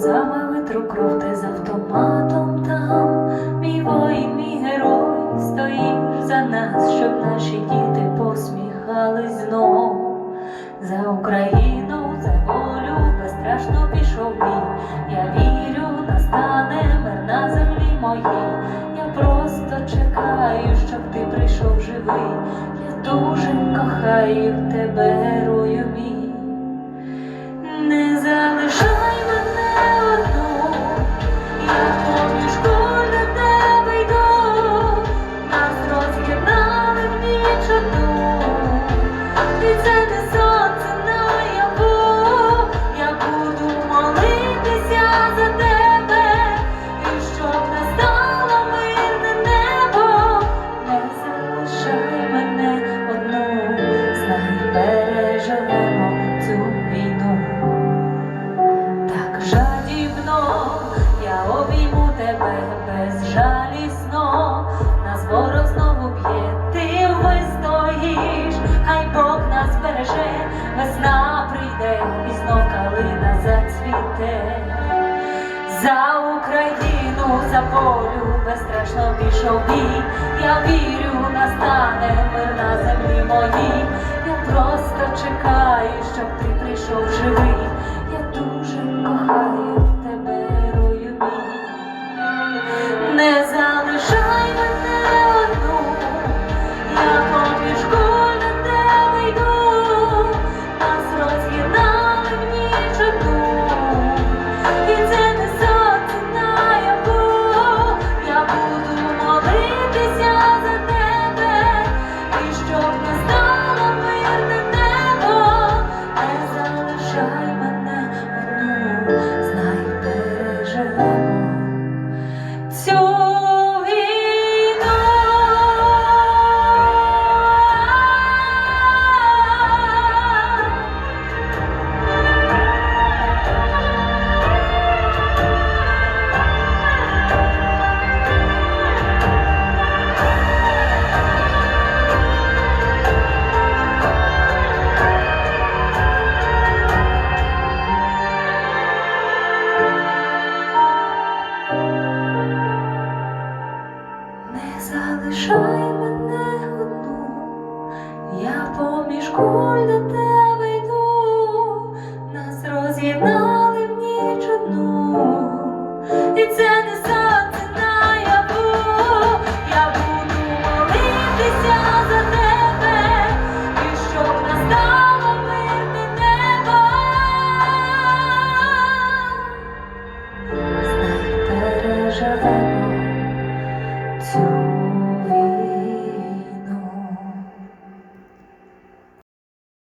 сльозами витру кров ти з автоматом там, мій воїн, мій герой, стоїш за нас, щоб наші діти посміхались знов за Україну, за волю безстрашно пішов бій. Я вірю, настане мир на землі моїй. Я просто чекаю, щоб ти прийшов живий. Я дуже кохаю тебе. Молитися за За Україну, за волю безстрашно пішов бій. Я вірю, настане мир на землі моїй. Я просто чекаю, щоб ти прийшов живий.